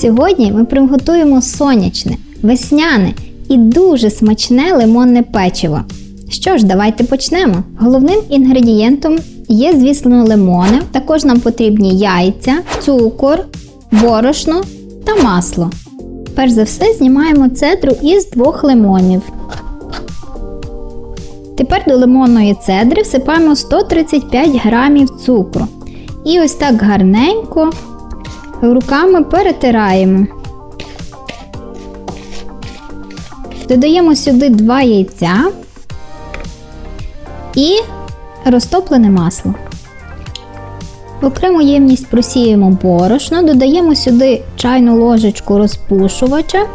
Сьогодні ми приготуємо сонячне, весняне і дуже смачне лимонне печиво. Що ж, давайте почнемо. Головним інгредієнтом є, звісно, лимони. Також нам потрібні яйця, цукор, борошно та масло. Перш за все знімаємо цедру із двох лимонів. Тепер до лимонної цедри всипаємо 135 грамів цукру. І ось так гарненько руками перетираємо. Додаємо сюди 2 яйця і розтоплене масло. В окрему ємність просіємо борошно, додаємо сюди чайну ложечку розпушувача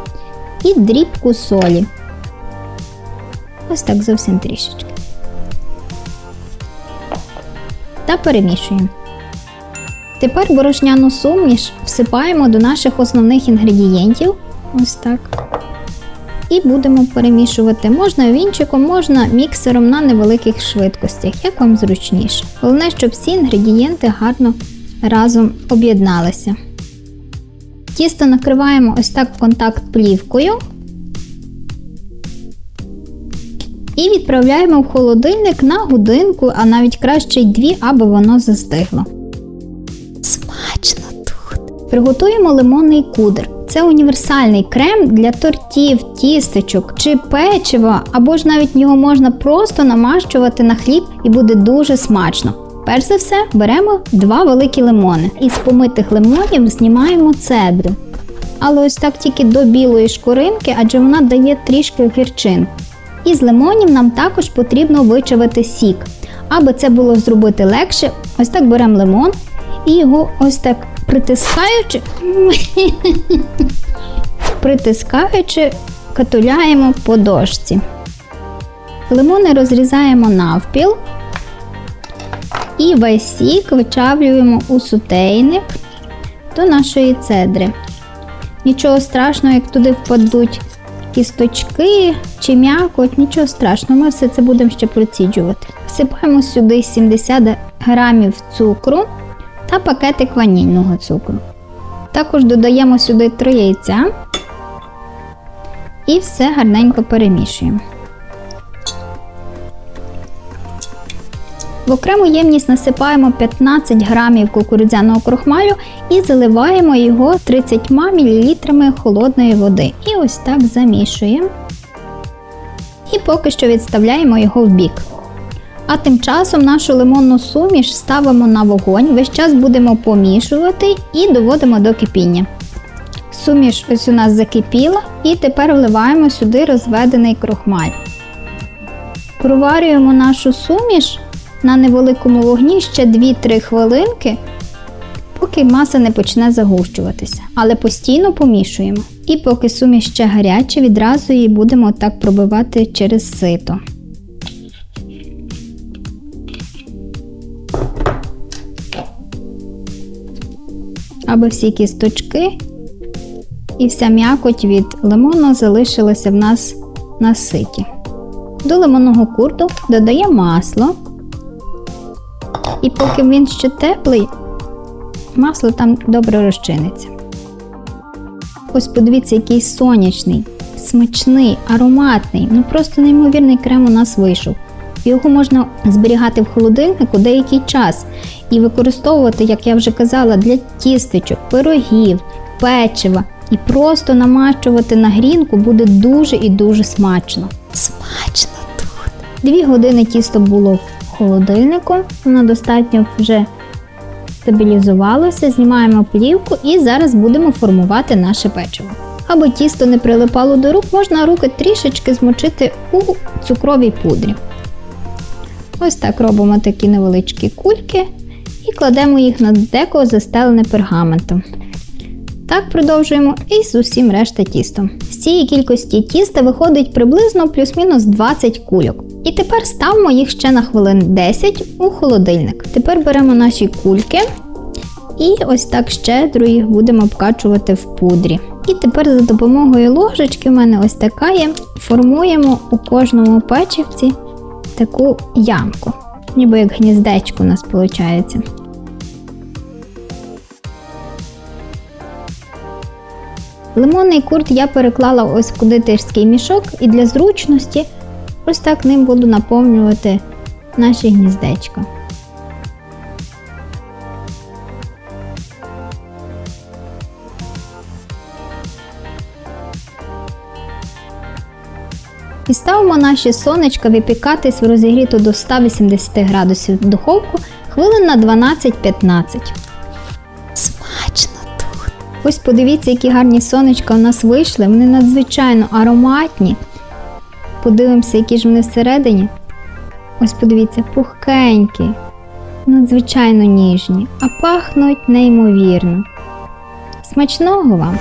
і дрібку солі. Ось так зовсім трішечки. Та перемішуємо. Тепер борошняну суміш всипаємо до наших основних інгредієнтів. Ось так. І будемо перемішувати. Можна вінчиком, можна міксером на невеликих швидкостях, як вам зручніше. Головне, щоб всі інгредієнти гарно разом об'єдналися. Тісто накриваємо ось так в контакт плівкою. І відправляємо в холодильник на годинку, а навіть краще й дві, аби воно застигло. Приготуємо лимонний кудр. Це універсальний крем для тортів, тістечок чи печива, або ж навіть його можна просто намащувати на хліб і буде дуже смачно. Перш за все, беремо два великі лимони. Із помитих лимонів знімаємо цедру. Але ось так тільки до білої шкуринки, адже вона дає трішки гірчин. Із лимонів нам також потрібно вичавити сік. Аби це було зробити легше, ось так беремо лимон і його ось так притискаючи, притискаючи, катуляємо по дошці. Лимони розрізаємо навпіл і весь сік вичавлюємо у сутейник до нашої цедри. Нічого страшного, як туди впадуть кісточки чи м'якоть, нічого страшного, ми все це будемо ще проціджувати. Всипаємо сюди 70 грамів цукру та пакетик ванільного цукру. Також додаємо сюди 3 яйця і все гарненько перемішуємо. В окрему ємність насипаємо 15 грамів кукурудзяного крохмалю і заливаємо його 30 мл холодної води. І ось так замішуємо. І поки що відставляємо його в бік. А тим часом нашу лимонну суміш ставимо на вогонь, весь час будемо помішувати і доводимо до кипіння. Суміш ось у нас закипіла, і тепер вливаємо сюди розведений крохмаль. Проварюємо нашу суміш на невеликому вогні ще 2-3 хвилинки, поки маса не почне загущуватися. Але постійно помішуємо. І поки суміш ще гаряча, відразу її будемо так пробивати через сито. Аби всі кісточки і вся м'якоть від лимону залишилася в нас на ситі. До лимонного курту додаємо масло. І поки він ще теплий, масло там добре розчиниться. Ось подивіться, який сонячний, смачний, ароматний, ну просто неймовірний крем у нас вийшов. Його можна зберігати в холодильнику деякий час і використовувати, як я вже казала, для тістечок, пирогів, печива. І просто намачувати на грінку буде дуже і дуже смачно. Смачно тут! Дві години тісто було в холодильнику, воно достатньо вже стабілізувалося, знімаємо плівку і зараз будемо формувати наше печиво. Аби тісто не прилипало до рук, можна руки трішечки змочити у цукровій пудрі. Ось так робимо такі невеличкі кульки кладемо їх на деко застелене пергаментом. Так продовжуємо і з усім решта тістом. З цієї кількості тіста виходить приблизно плюс-мінус 20 кульок. І тепер ставимо їх ще на хвилин 10 у холодильник. Тепер беремо наші кульки і ось так щедро їх будемо обкачувати в пудрі. І тепер за допомогою ложечки, у мене ось така є, формуємо у кожному печивці таку ямку. Ніби як гніздечко у нас виходить. Лимонний курт я переклала ось в кондитерський мішок і для зручності ось так ним буду наповнювати наші гніздечка. І ставимо наші сонечка випікатись в розігріту до 180 градусів духовку хвилин на 12-15. Ось подивіться, які гарні сонечка у нас вийшли. Вони надзвичайно ароматні. Подивимося, які ж вони всередині. Ось подивіться, пухкенькі, надзвичайно ніжні, а пахнуть неймовірно. Смачного вам!